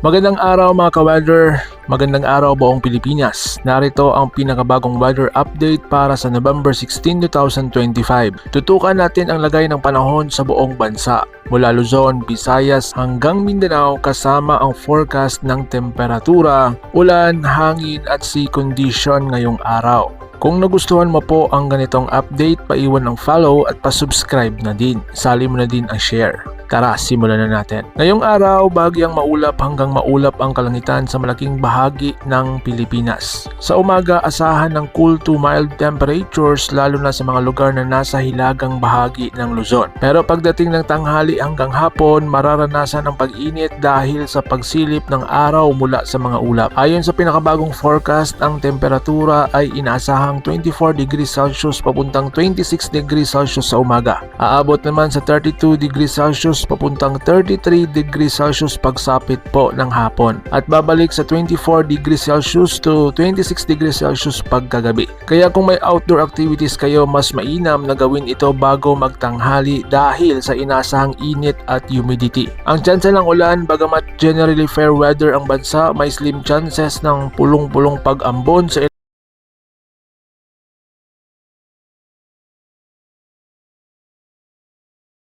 Magandang araw mga ka-weather, magandang araw buong Pilipinas. Narito ang pinakabagong weather update para sa November 16, 2025. Tutukan natin ang lagay ng panahon sa buong bansa. Mula Luzon, Visayas hanggang Mindanao kasama ang forecast ng temperatura, ulan, hangin at sea condition ngayong araw. Kung nagustuhan mo po ang ganitong update, paiwan ng follow at pasubscribe na din. Sali mo na din ang share. Tara, simulan na natin. Ngayong araw, bagyang maulap hanggang maulap ang kalangitan sa malaking bahagi ng Pilipinas. Sa umaga, asahan ng cool to mild temperatures lalo na sa mga lugar na nasa hilagang bahagi ng Luzon. Pero pagdating ng tanghali hanggang hapon, mararanasan ang pag-init dahil sa pagsilip ng araw mula sa mga ulap. Ayon sa pinakabagong forecast, ang temperatura ay inaasahang 24 degrees Celsius papuntang 26 degrees Celsius sa umaga. Aabot naman sa 32 degrees Celsius papuntang 33 degrees Celsius pagsapit po ng hapon at babalik sa 24 degrees Celsius to 26 degrees Celsius pagkagabi. Kaya kung may outdoor activities kayo, mas mainam na gawin ito bago magtanghali dahil sa inasahang init at humidity. Ang tsansa ng ulan, bagamat generally fair weather ang bansa, may slim chances ng pulong-pulong pag-ambon sa